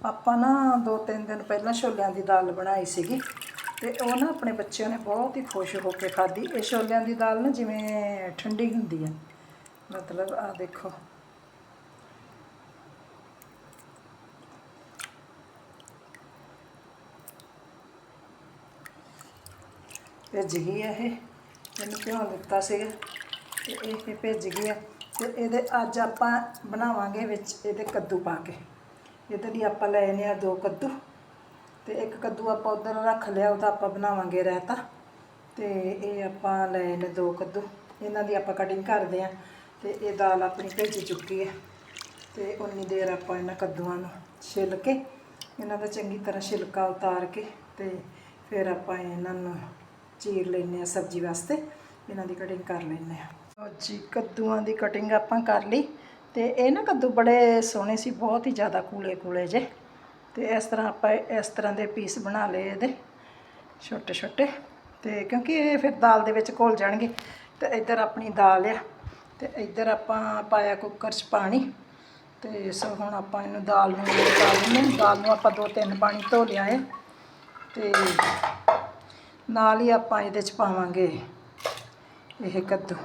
ਆਪਾਂ ਨਾ ਦੋ ਤਿੰਨ ਦਿਨ ਪਹਿਲਾਂ ਛੋਲਿਆਂ ਦੀ ਦਾਲ ਬਣਾਈ ਸੀਗੀ ਤੇ ਉਹ ਨਾ ਆਪਣੇ ਬੱਚਿਆਂ ਨੇ ਬਹੁਤ ਹੀ ਖੁਸ਼ ਹੋ ਕੇ ਖਾਧੀ। ਇਹ ਛੋਲਿਆਂ ਦੀ ਦਾਲ ਨਾ ਜਿਵੇਂ ਠੰਡੀ ਹੁੰਦੀ ਹੈ ਮਤਲਬ ਆ ਦੇਖੋ। ਭਿੱਜ ਗਈ ਹੈ ਇਹ। ਇਹਨੂੰ ਭਿਉਂ ਦਿੱਤਾ ਸੀਗਾ ਤੇ ਇਹ ਭਿੱਜ ਗਈ ਹੈ ਤੇ ਇਹਦੇ ਅੱਜ ਆਪਾਂ ਬਣਾਵਾਂਗੇ ਵਿੱਚ ਇਹਦੇ ਕੱਦੂ ਪਾ ਕੇ। ਇਹਦੇ ਲਈ ਆਪਾਂ ਲੈ ਨੇ ਆ ਦੋ ਕੱਦੂ ਤੇ ਇੱਕ ਕੱਦੂ ਆਪਾਂ ਉਧਰ ਰੱਖ ਲਿਆ ਉਹਦਾ ਆਪਾਂ ਬਣਾਵਾਂਗੇ ਰਹਿਤਾ ਤੇ ਇਹ ਆਪਾਂ ਲੈ ਨੇ ਦੋ ਕੱਦੂ। ਇਹਨਾਂ ਦੀ ਆਪਾਂ ਕਟਿੰਗ ਕਰਦੇ ਆ ਤੇ ਇਹ ਦਾਲ ਆਪਣੀ ਭਿੱਜ ਚੁੱਕੀ ਹੈ। ਤੇ ਉਨੀ ਦੇਰ ਆਪਾਂ ਇਹਨਾਂ ਕੱਦੂਆਂ ਨੂੰ ਛਿੱਲ ਕੇ, ਇਹਨਾਂ ਦਾ ਚੰਗੀ ਤਰ੍ਹਾਂ ਛਿਲਕਾ ਉਤਾਰ ਕੇ ਤੇ ਫਿਰ ਆਪਾਂ ਇਹਨਾਂ ਨੂੰ ਚੀਰ ਲੈਨੇ ਆ ਸਬਜ਼ੀ ਵਾਸਤੇ। ਇਹਨਾਂ ਦੀ ਕਟਿੰਗ ਕਰ ਲੈਨੇ ਆ ਜੀ, ਕੱਦੂਆਂ ਦੀ ਕਟਿੰਗ ਆਪਾਂ ਕਰ ਲਈ। ਤੇ ਇਹ ਨਾ ਕੱਦੂ ਬੜੇ ਸੋਹਣੇ ਸੀ, ਬਹੁਤ ਹੀ ਜ਼ਿਆਦਾ ਕੂਲੇ ਕੂਲੇ ਜੇ ਤੇ ਇਸ ਤਰ੍ਹਾਂ ਆਪਾਂ ਇਸ ਤਰ੍ਹਾਂ ਦੇ ਪੀਸ ਬਣਾ ਲਏ ਇਹਦੇ ਛੋਟੇ ਛੋਟੇ ਤੇ ਕਿਉਂਕਿ ਇਹ ਫਿਰ ਦਾਲ ਦੇ ਵਿੱਚ ਘੁਲ ਜਾਣਗੇ। ਤੇ ਇੱਧਰ ਆਪਣੀ ਦਾਲ ਆ, ਤੇ ਇੱਧਰ ਆਪਾਂ ਪਾਇਆ ਕੁੱਕਰ 'ਚ ਪਾਣੀ। ਤੇ ਸੋ ਹੁਣ ਆਪਾਂ ਇਹਨੂੰ ਦਾਲ ਨੂੰ ਪਾ ਦਿੰਦੇ ਦਾਲ ਨੂੰ ਆਪਾਂ ਦੋ ਤਿੰਨ ਪਾਣੀ ਧੋ ਲਿਆ ਹੈ ਤੇ ਨਾਲ ਹੀ ਆਪਾਂ ਇਹਦੇ 'ਚ ਪਾਵਾਂਗੇ ਇਹ ਕੱਦੂ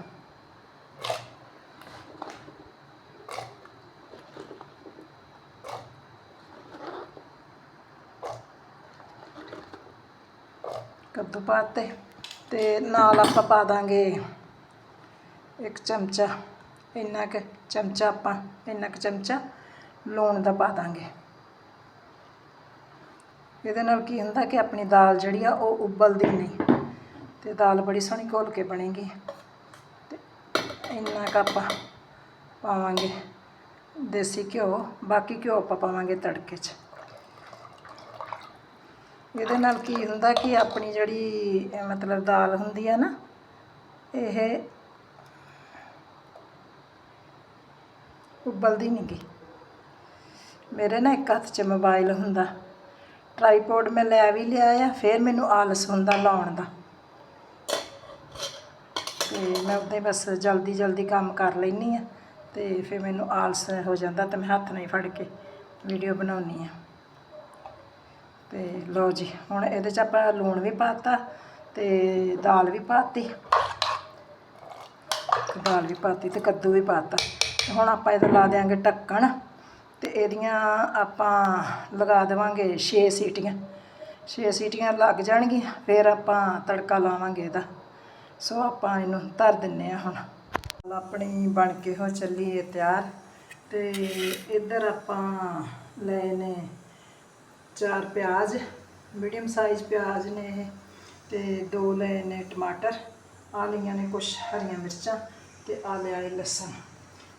ਕੱਦੂ ਪਾਤੇ ਤੇ ਨਾਲ ਆਪਾਂ ਪਾ ਦਾਂਗੇ ਇੱਕ ਚਮਚਾ, ਇੰਨਾ ਕੁ ਚਮਚਾ ਆਪਾਂ, ਇੰਨਾ ਕੁ ਚਮਚਾ ਲੂਣ ਦਾ ਪਾ ਦਾਂਗੇ। ਇਹਦੇ ਨਾਲ ਕੀ ਹੁੰਦਾ ਕਿ ਆਪਣੀ ਦਾਲ ਜਿਹੜੀ ਆ ਉਹ ਉਬਲਦੀ ਨਹੀਂ ਤੇ ਦਾਲ ਬੜੀ ਸੋਹਣੀ ਘੋਲ ਕੇ ਬਣੇਗੀ ਤੇ ਇੰਨਾ ਕੁ ਆਪਾਂ ਪਾਵਾਂਗੇ ਦੇਸੀ ਘਿਓ, ਬਾਕੀ ਘਿਓ ਆਪਾਂ ਪਾਵਾਂਗੇ ਤੜਕੇ 'ਚ। ਇਹਦੇ ਨਾਲ ਕੀ ਹੁੰਦਾ ਕਿ ਆਪਣੀ ਜਿਹੜੀ ਮਤਲਬ ਦਾਲ ਹੁੰਦੀ ਆ ਨਾ, ਇਹ ਉਬਲਦੀ ਨਹੀਂ ਗੀ। ਮੇਰੇ ਨਾ ਇੱਕ ਹੱਥ 'ਚ ਮੋਬਾਈਲ ਹੁੰਦਾ ਟ੍ਰਾਈਪੋਡ ਮੈਂ ਲੈ ਵੀ ਲਿਆ ਆ, ਫਿਰ ਮੈਨੂੰ ਆਲਸ ਹੁੰਦਾ ਲਾਉਣ ਦਾ। ਤੇ ਮੈਂ ਉਹਦੇ ਬਸ ਜਲਦੀ ਜਲਦੀ ਕੰਮ ਕਰ ਲੈਨੀ ਆ, ਤੇ ਫਿਰ ਮੈਨੂੰ ਆਲਸ ਹੋ ਜਾਂਦਾ ਤੇ ਮੈਂ ਹੱਥ ਨਹੀਂ ਫੜ ਕੇ ਵੀਡੀਓ ਬਣਾਉਣੀ ਆ। ਤੇ ਲਓ ਜੀ, ਹੁਣ ਇਹਦੇ 'ਚ ਆਪਾਂ ਲੂਣ ਵੀ ਪਾਤਾ ਤੇ ਦਾਲ ਵੀ ਪਾਤੀ। ਦਾਲ ਵੀ ਪਾਤੀ ਤੇ ਕੱਦੂ ਵੀ ਪਾਤਾ। ਤੇ ਹੁਣ ਆਪਾਂ ਇਹਦਾ ਲਾ ਦਿਆਂਗੇ ਢੱਕਣ ਤੇ ਇਹਦੀਆਂ ਆਪਾਂ ਲਗਾ ਦੇਵਾਂਗੇ 6 ਸੀਟੀਆਂ। 6 ਸੀਟੀਆਂ ਲੱਗ ਜਾਣਗੀਆਂ, ਫਿਰ ਆਪਾਂ ਤੜਕਾ ਲਾਵਾਂਗੇ ਇਹਦਾ। ਸੋ ਆਪਾਂ ਇਹਨੂੰ ਧਰ ਦਿੰਨੇ ਆ ਹੁਣ। ਆਪਣੀ ਬਣ ਕੇ ਹੋ ਚੱਲੀ ਹੈ ਤਿਆਰ ਤੇ ਇੱਧਰ ਆਪਾਂ ਲਏ ਨੇ ਚਾਰ ਪਿਆਜ਼, ਮੀਡੀਅਮ ਸਾਈਜ਼ ਪਿਆਜ਼ ਨੇ ਇਹ ਤੇ ਦੋ ਲਏ ਨੇ ਟਮਾਟਰ। ਆ ਲਈਆਂ ਨੇ ਕੁਛ ਹਰੀਆਂ ਮਿਰਚਾਂ ਤੇ ਆ ਲਿਆ ਇਹ ਲਸਣ।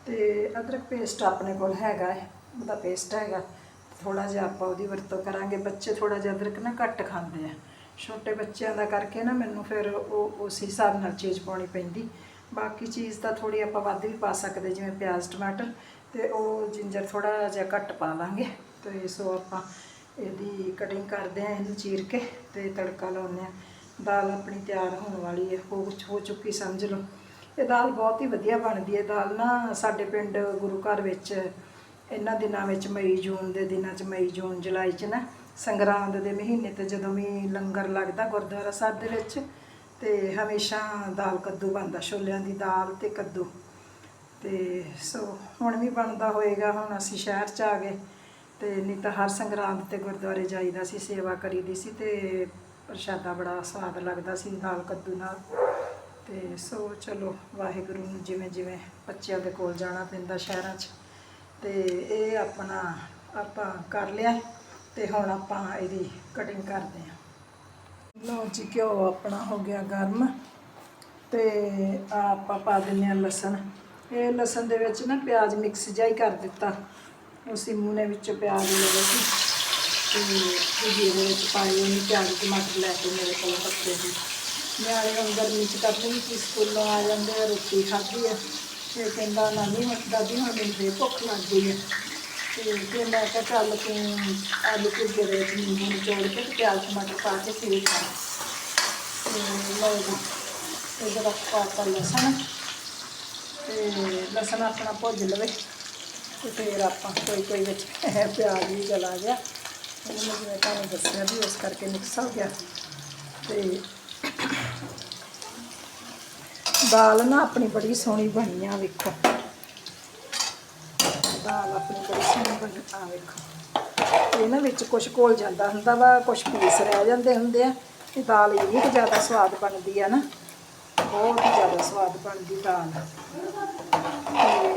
ਤੇ ਅਦਰਕ ਪੇਸਟ ਆਪਣੇ ਕੋਲ ਹੈਗਾ ਹੈ, ਉਹਦਾ ਪੇਸਟ ਹੈਗਾ। ਥੋੜਾ ਜਿਹਾ ਆਪਾਂ ਉਹਦੀ ਵਰਤੋਂ ਕਰਾਂਗੇ। ਬੱਚੇ ਥੋੜਾ ਜਿਹਾ ਅਦਰਕ ਨਾ ਘੱਟ ਖਾਂਦੇ ਆ। ਛੋਟੇ ਬੱਚਿਆਂ ਦਾ ਕਰਕੇ ਨਾ ਮੈਨੂੰ ਫਿਰ ਉਹ ਉਸ ਹਿਸਾਬ ਨਾਲ ਚੀਜ਼ ਪਾਉਣੀ ਪੈਂਦੀ। ਬਾਕੀ ਚੀਜ਼ ਤਾਂ ਥੋੜੀ ਆਪਾਂ ਵੱਧ ਵੀ ਪਾ ਸਕਦੇ, ਜਿਵੇਂ ਪਿਆਜ਼, ਟਮਾਟਰ ਤੇ ਉਹ ਜਿੰਜਰ ਥੋੜਾ ਜਿਹਾ ਘੱਟ ਪਾ ਲਾਂਗੇ। ਤੇ ਸੋ ਆਪਾਂ ਇਹਦੀ ਕਟਿੰਗ ਕਰਦੇ ਆ ਇਹਨੂੰ ਚੀਰ ਕੇ ਤੇ ਤੜਕਾ ਲਾਉਂਦੇ ਆ ਦਾਲ ਆਪਣੀ ਤਿਆਰ ਹੋਣ ਵਾਲੀ ਹੈ, ਹੋ ਹੋ ਚੁੱਕੀ ਸਮਝ ਲਓ। ਇਹ ਦਾਲ ਬਹੁਤ ਹੀ ਵਧੀਆ ਬਣਦੀ ਹੈ। ਦਾਲ ਨਾ ਸਾਡੇ ਪਿੰਡ ਗੁਰੂ ਘਰ ਵਿੱਚ ਇਹਨਾਂ ਦਿਨਾਂ ਵਿੱਚ ਮਈ, ਜੂਨ ਦੇ ਦਿਨਾਂ 'ਚ ਮਈ, ਜੂਨ, ਜੁਲਾਈ 'ਚ ਨਾ ਸੰਗਰਾਂਦ ਦੇ ਮਹੀਨੇ ਤੇ ਜਦੋਂ ਵੀ ਲੰਗਰ ਲੱਗਦਾ ਗੁਰਦੁਆਰਾ ਸਾਹਿਬ ਦੇ ਵਿੱਚ ਤੇ ਹਮੇਸ਼ਾ ਦਾਲ ਕੱਦੂ ਬਣਦਾ, ਛੋਲਿਆਂ ਦੀ ਦਾਲ ਤੇ ਕੱਦੂ। ਤੇ ਸੋ ਹੁਣ ਵੀ ਬਣਦਾ ਹੋਏਗਾ, ਹੁਣ ਅਸੀਂ ਸ਼ਹਿਰ 'ਚ ਆ ਗਏ। ਤੇ ਨਹੀਂ ਤਾਂ ਹਰ ਸੰਗਰਾਂਦ ਤੇ ਗੁਰਦੁਆਰੇ ਜਾਈਦਾ ਸੀ, ਸੇਵਾ ਕਰੀਦੀ ਸੀ ਤੇ ਪ੍ਰਸ਼ਾਦਾ ਬੜਾ ਸਵਾਦ ਲੱਗਦਾ ਸੀ ਦਾਲ ਕੱਦੂ ਨਾਲ। ਤੇ ਸੋ ਚਲੋ, ਵਾਹਿਗੁਰੂ ਨੂੰ ਜਿਵੇਂ ਜਿਵੇਂ ਬੱਚਿਆਂ ਦੇ ਕੋਲ ਜਾਣਾ ਪੈਂਦਾ ਸ਼ਹਿਰਾਂ 'ਚ, ਤੇ ਇਹ ਆਪਣਾ ਆਪਾਂ ਕਰ ਲਿਆ ਤੇ ਹੁਣ ਆਪਾਂ ਇਹਦੀ ਕਟਿੰਗ ਕਰਦੇ ਹਾਂ। ਲਓ ਜੀ, ਘਿਓ ਆਪਣਾ ਹੋ ਗਿਆ ਗਰਮ ਤੇ ਆਪਾਂ ਪਾ ਦਿੰਦੇ ਹਾਂ ਲਸਣ। ਇਹ ਲਸਣ ਦੇ ਵਿੱਚ ਨਾ ਪਿਆਜ਼ ਮਿਕਸ ਜਿਹਾ ਹੀ ਕਰ ਦਿੱਤਾ। ਉਸੇ ਮੂਨੇ ਵਿੱਚੋਂ ਪਿਆਜ਼ ਲਏ ਸੀ ਤੇ ਜੀ ਵਿੱਚ ਪਾਈ ਉਹਨੇ ਪਿਆਜ਼ ਟਮਾਟਰ ਲੈ ਕੇ ਮੇਰੇ ਕੋਲ ਪੱਤੇ ਸੀ। ਨਿਆਣੇ ਹੁਣ ਗਰਮੀ ਚ ਕਰ ਲਈ ਕਿ ਸਕੂਲੋਂ ਆ ਜਾਂਦੇ ਆ, ਰੋਟੀ ਖਾਧੀ ਆ ਤੇ ਕਹਿੰਦਾ, ਨਾਨੀ, ਹੁਣ ਦਾਦੀ, ਹੁਣ ਮੈਨੂੰ ਫੇਰ ਭੁੱਖ ਲੱਗ ਗਈ ਹੈ ਤੇ ਫਿਰ ਮੈਂ ਕਿਹਾ, ਚੱਲ ਤੂੰ ਆਲੂ ਭੁੱਜੇ ਦੇ ਵਿੱਚ ਨਿੰਬੂ ਨਿਚੋੜ ਕੇ ਤੇ ਪਿਆਜ਼, ਟਮਾਟਰ ਪਾ ਕੇ ਸੇਵ ਖਾ ਤੇ ਲਓ ਜੀ, ਇਹਦਾ ਪਾਤਾ ਲਸਣ ਤੇ ਲਸਣ ਆਪਣਾ ਭੁੱਜ ਲਵੇ। ਤੇ ਫਿਰ ਆਪਾਂ ਕੋਈ ਕੋਈ ਵਿੱਚ ਪਿਆਜ਼ ਵੀ ਚਲਾ ਗਿਆ। ਉਹਨੂੰ ਮੈਂ ਜਿਵੇਂ ਤੁਹਾਨੂੰ ਦੱਸਿਆ ਵੀ ਉਸ ਕਰਕੇ ਮਿਕਸ ਹੋ ਗਿਆ। ਤੇ ਦਾਲ ਨਾ ਆਪਣੀ ਬੜੀ ਸੋਹਣੀ ਬਣੀ ਆ, ਵੇਖੋ। ਦਾਲ ਆਪਣੀ ਬੜੀ ਸੋਹਣੀ ਬਣੀ ਆ, ਵੇਖੋ। ਇਹ ਨਾ ਵਿੱਚ ਕੁਝ ਘੋਲ ਜਾਂਦਾ ਹੁੰਦਾ ਵਾ ਕੁਝ ਪੀਸ ਰਹਿ ਜਾਂਦੇ ਹੁੰਦੇ ਆ। ਤੇ ਦਾਲ ਇੰਨੀ ਕੁ ਜ਼ਿਆਦਾ ਸਵਾਦ ਬਣਦੀ ਆ ਨਾ, ਬਹੁਤ ਹੀ ਜ਼ਿਆਦਾ ਸਵਾਦ ਬਣਦੀ ਦਾਲ। ਤੇ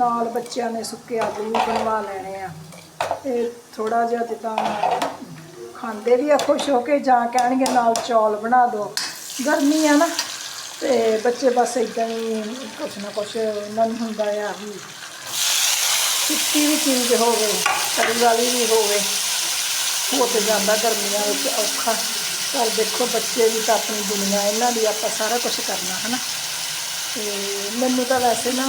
ਨਾਲ ਬੱਚਿਆਂ ਨੇ ਸੁੱਕੇ ਆਲੂ ਵੀ ਬਣਵਾ ਲੈਣੇ ਆ। ਤੇ ਥੋੜਾ ਜਿਹਾ ਜਿੱਦਾਂ ਖਾਂਦੇ ਵੀ ਆ, ਖੁਸ਼ ਹੋ ਕੇ ਜਾਂ ਕਹਿਣਗੇ ਨਾਲ ਚੌਲ ਬਣਾ ਦਿਓ। ਗਰਮੀ ਆ ਨਾ, ਤੇ ਬੱਚੇ ਬਸ ਇਦਾਂ ਹੀ ਕੁਛ ਨਾ ਕੁਛ ਇਹਨਾਂ ਨੂੰ ਹੁੰਦਾ ਆ ਵੀ ਚਿੱਟੀ ਵੀ ਚੀਜ਼ ਹੋਵੇ ਤਰੀ ਵਾਲੀ ਵੀ ਹੋਵੇ, ਹੋ ਤੇ ਜਾਂਦਾ ਗਰਮੀਆਂ ਵਿੱਚ ਔਖਾ। ਪਰ ਦੇਖੋ ਬੱਚੇ ਵੀ ਤਾਂ ਆਪਣੀ ਦੁਨੀਆ, ਇਹਨਾਂ ਲਈ ਆਪਾਂ ਸਾਰਾ ਕੁਝ ਕਰਨਾ ਹੈ ਨਾ ਤੇ ਮੈਨੂੰ ਤਾਂ ਵੈਸੇ ਨਾ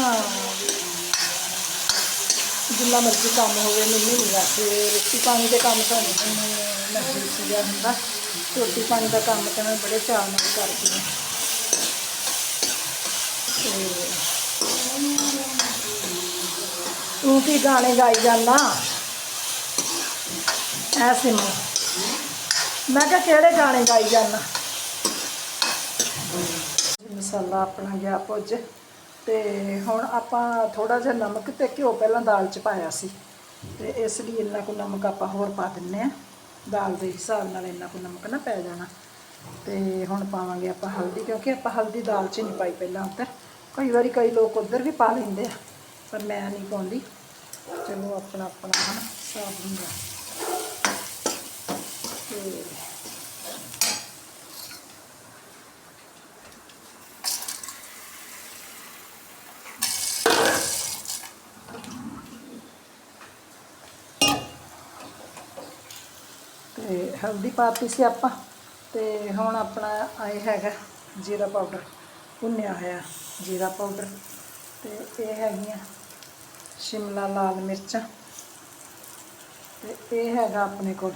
ਜਿੰਨਾ ਮਰਜ਼ੀ ਕੰਮ ਹੋਵੇ, ਮੈਨੂੰ ਨਹੀਂ ਵੈਸੇ ਰੋਟੀ ਪਾਣੀ ਦੇ ਕੰਮ ਤਾਂ ਨਹੀਂ ਮੈਨੂੰ ਮਹਿਸੂਸ ਹੁੰਦਾ ਰੋਟੀ ਪਾਣੀ ਦਾ ਕੰਮ ਤਾਂ ਮੈਂ ਬੜੇ ਚਾਅ ਨਾਲ ਕਰਦੀ ਹਾਂ। ਤੂੰ ਕੀ ਗਾਣੇ ਗਾਈ ਜਾਂਦਾ? ਐ ਸਿਮੂ ਮੈਂ ਕਿਹਾ, ਕਿਹੜੇ ਗਾਣੇ ਗਾਈ ਜਾਂਦਾ? ਮਸਾਲਾ ਆਪਣਾ ਗਿਆ ਭੁੱਜ। ਤੇ ਹੁਣ ਆਪਾਂ ਥੋੜਾ ਜਿਹਾ ਨਮਕ ਤੇ ਘਿਓ ਪਹਿਲਾਂ ਦਾਲ ਚ ਪਾਇਆ ਸੀ। ਤੇ ਇਸ ਲਈ ਇੰਨਾ ਕੁ ਨਮਕ ਆਪਾਂ ਹੋਰ ਪਾ ਦਿੰਨੇ ਆ। ਦਾਲ ਦੇ ਹਿਸਾਬ ਨਾਲ ਇੰਨਾ ਕੁ ਨਮਕ ਨਾ ਪੈ ਜਾਣਾ। ਤੇ ਹੁਣ ਪਾਵਾਂਗੇ ਆਪਾਂ ਹਲਦੀ, ਕਿਉਂਕਿ ਆਪਾਂ ਹਲਦੀ ਦਾਲ 'ਚ ਨਹੀਂ ਪਾਈ ਪਹਿਲਾਂ ਉੱਧਰ। ਕਈ ਵਾਰੀ ਕਈ ਲੋਕ ਉੱਧਰ ਵੀ ਪਾ ਲੈਂਦੇ ਆ, ਪਰ ਮੈਂ ਨਹੀਂ ਪਾਉਂਦੀ। ਚਲੋ ਆਪਣਾ ਆਪਣਾ ਹਨਾ ਹਿਸਾਬ ਹੁੰਦਾ। ਤੇ ਤੇ ਹਲਦੀ ਪਾਤੀ ਸੀ ਆਪਾਂ ਤੇ ਹੁਣ ਆਪਣਾ ਆਏ ਹੈਗਾ ਜੀਰਾ ਪਾਊਡਰ, ਭੁੰਨਿਆ ਹੋਇਆ ਜੀਰਾ ਪਾਊਡਰ ਤੇ ਇਹ ਹੈਗੀਆਂ ਸ਼ਿਮਲਾ ਲਾਲ ਮਿਰਚਾਂ ਤੇ ਇਹ ਹੈਗਾ ਆਪਣੇ ਕੋਲ,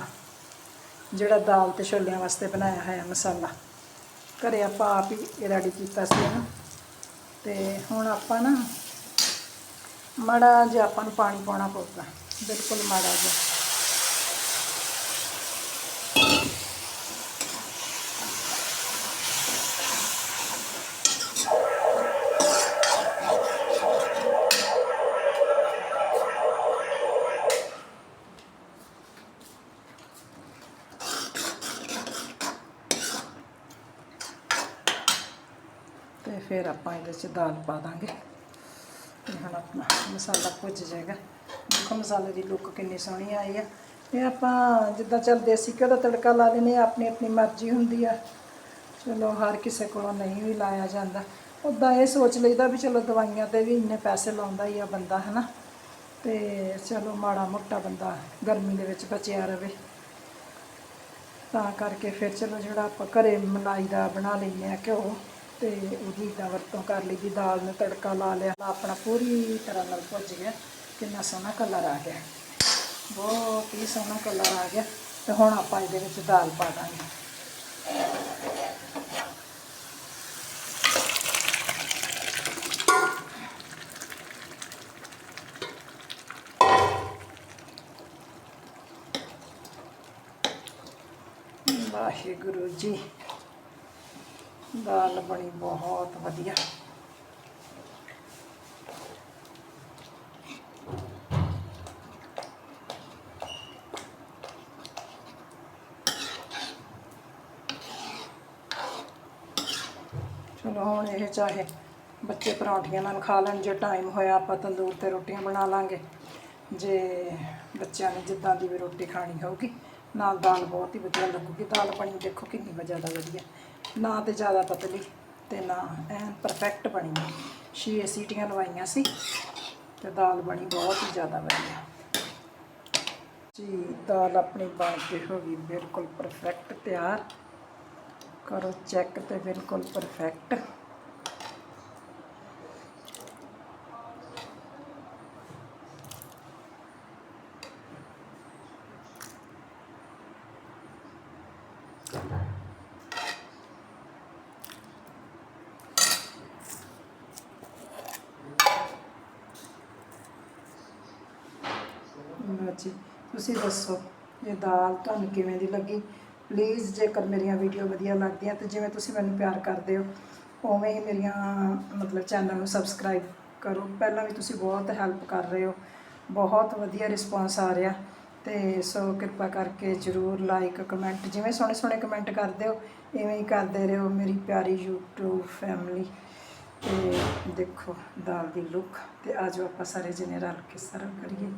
ਜਿਹੜਾ ਦਾਲ ਤੇ ਛੋਲਿਆਂ ਵਾਸਤੇ ਬਣਾਇਆ ਹੋਇਆ ਮਸਾਲਾ। ਘਰੇ ਆਪਾਂ ਆਪ ਹੀ ਰੈਡੀ ਕੀਤਾ ਸੀ ਨਾ ਤੇ ਹੁਣ ਆਪਾਂ ਨਾ ਮਾੜਾ ਜਿਹਾ ਆਪਾਂ ਨੂੰ ਪਾਣੀ ਪਾਉਣਾ ਪਊਗਾ, ਬਿਲਕੁਲ ਮਾੜਾ ਜਿਹਾ। ਤੇ ਫਿਰ ਆਪਾਂ ਇਹਦੇ 'ਚ ਦਾਲ ਪਾ ਦਾਂਗੇ। ਤੇ ਹੁਣ ਆਪਣਾ ਮਸਾਲਾ ਭੁੱਜ ਜਾਏਗਾ। ਦੇਖੋ ਮਸਾਲੇ ਦੀ ਲੁੱਕ ਕਿੰਨੀ ਸੋਹਣੀ ਆਈ ਆ। ਇਹ ਆਪਾਂ ਜਿੱਦਾਂ ਚੱਲ ਦੇਸੀ ਘਿਓ ਦਾ ਤੜਕਾ ਲਾ ਲੈਂਦੇ ਆ, ਆਪਣੀ ਆਪਣੀ ਮਰਜ਼ੀ ਹੁੰਦੀ ਆ। ਚਲੋ ਹਰ ਕਿਸੇ ਕੋਲੋਂ ਨਹੀਂ ਵੀ ਲਾਇਆ ਜਾਂਦਾ। ਉੱਦਾਂ ਇਹ ਸੋਚ ਲਈਦਾ ਵੀ ਚਲੋ ਦਵਾਈਆਂ ਤੇ ਵੀ ਇੰਨੇ ਪੈਸੇ ਲਾਉਂਦਾ ਹੀ ਆ ਬੰਦਾ, ਹਨਾ। ਤੇ ਚਲੋ ਮਾੜਾ ਮੋਟਾ ਬੰਦਾ ਗਰਮੀ ਦੇ ਵਿੱਚ ਬਚਿਆ ਰਵੇ। ਤਾਂ ਕਰਕੇ ਫਿਰ ਚਲੋ ਜਿਹੜਾ ਆਪਾਂ ਘਰੇ ਮਲਾਈ ਦਾ ਬਣਾ ਲੈਂਦੇ ਆ ਘਿਓ ਤੇ ਉਹਦੀ ਦਾ ਵਰਤੋਂ ਕਰ ਲਈ ਜੀ, ਦਾਲ ਨੂੰ ਤੜਕਾ ਲਾ ਲਿਆ ਆਪਣਾ ਪੂਰੀ ਤਰ੍ਹਾਂ ਨਾਲ ਭੁੱਜ ਗਿਆ, ਕਿੰਨਾ ਸੋਹਣਾ ਕਲਰ ਆ ਗਿਆ। ਬਹੁਤ ਹੀ ਸੋਹਣਾ ਕਲਰ ਆ ਗਿਆ ਤੇ ਹੁਣ ਆਪਾਂ ਇਹਦੇ ਵਿੱਚ ਦਾਲ ਪਾ ਦਾਂਗੇ। ਵਾਹਿਗੁਰੂ ਜੀ। ਦਾਲ ਬਣੀ ਬਹੁਤ ਵਧੀਆ। ਚਲੋ ਹੁਣ ਇਹ ਚਾਹੇ ਬੱਚੇ ਪਰੌਂਠੀਆਂ ਨਾਲ ਖਾ ਲੈਣ, ਜੇ ਟਾਈਮ ਹੋਇਆ ਆਪਾਂ ਤੰਦੂਰ ਤੇ ਰੋਟੀਆਂ ਬਣਾ ਲਾਂਗੇ। ਜੇ ਬੱਚਿਆਂ ਨੇ ਜਿੱਦਾਂ ਦੀ ਵੀ ਰੋਟੀ ਖਾਣੀ ਹੋਊਗੀ, ਨਾਲ ਦਾਲ ਬਹੁਤ ਹੀ ਵਧੀਆ ਲੱਗੂਗੀ। ਦਾਲ ਬਣੀ ਦੇਖੋ ਕਿੰਨੀ ਜ਼ਿਆਦਾ ਵਧੀਆ। ਨਾ ਤੇ ਜ਼ਿਆਦਾ ਪਤਲੀ ਤੇ ਨਾ ਐਨ ਪਰਫੈਕਟ ਬਣੀ। ਛੇ ਸੀਟੀਆਂ ਲਵਾਈਆਂ ਸੀ ਤੇ ਦਾਲ ਬਣੀ ਬਹੁਤ ਹੀ ਜ਼ਿਆਦਾ ਵਧੀਆ। ਜੀ, ਦਾਲ ਆਪਣੀ ਬਣ ਕੇ ਹੋ ਗਈ ਬਿਲਕੁਲ ਪਰਫੈਕਟ ਤਿਆਰ। ਕਰੋ ਚੈੱਕ ਤੇ ਬਿਲਕੁਲ ਪਰਫੈਕਟ ਜੀ। ਤੁਸੀਂ ਦੱਸੋ, ਇਹ ਦਾਲ ਤੁਹਾਨੂੰ ਕਿਵੇਂ ਦੀ ਲੱਗੀ? ਪਲੀਜ਼ ਜੇਕਰ ਮੇਰੀਆਂ ਵੀਡੀਓ ਵਧੀਆ ਲੱਗਦੀਆਂ ਤੇ ਜਿਵੇਂ ਤੁਸੀਂ ਮੈਨੂੰ ਪਿਆਰ ਕਰਦੇ ਹੋ, ਉਵੇਂ ਹੀ ਮੇਰੀਆਂ, ਮਤਲਬ ਚੈਨਲ ਨੂੰ ਸਬਸਕ੍ਰਾਈਬ ਕਰੋ। ਪਹਿਲਾਂ ਵੀ ਤੁਸੀਂ ਬਹੁਤ ਹੈਲਪ ਕਰ ਰਹੇ ਹੋ। ਬਹੁਤ ਵਧੀਆ ਰਿਸਪਾਂਸ ਆ ਰਿਹਾ। ਤੇ ਸੋ ਕਿਰਪਾ ਕਰਕੇ ਜਰੂਰ ਲਾਈਕ ਕਮੈਂਟ ਜਿਵੇਂ ਸੋਹਣੇ ਸੋਹਣੇ ਕਮੈਂਟ ਕਰਦੇ ਹੋ, ਇਵੇਂ ਹੀ ਕਰਦੇ ਰਹੋ ਮੇਰੀ ਪਿਆਰੀ YouTube ਫੈਮਿਲੀ ਤੇ ਦੇਖੋ ਦਾਲ ਦੀ ਲੁੱਕ ਤੇ ਆਜੋ ਆਪਾਂ ਸਾਰੇ ਜਣੇ ਰਲ ਕੇ ਸਰਵ ਕਰੀਏ।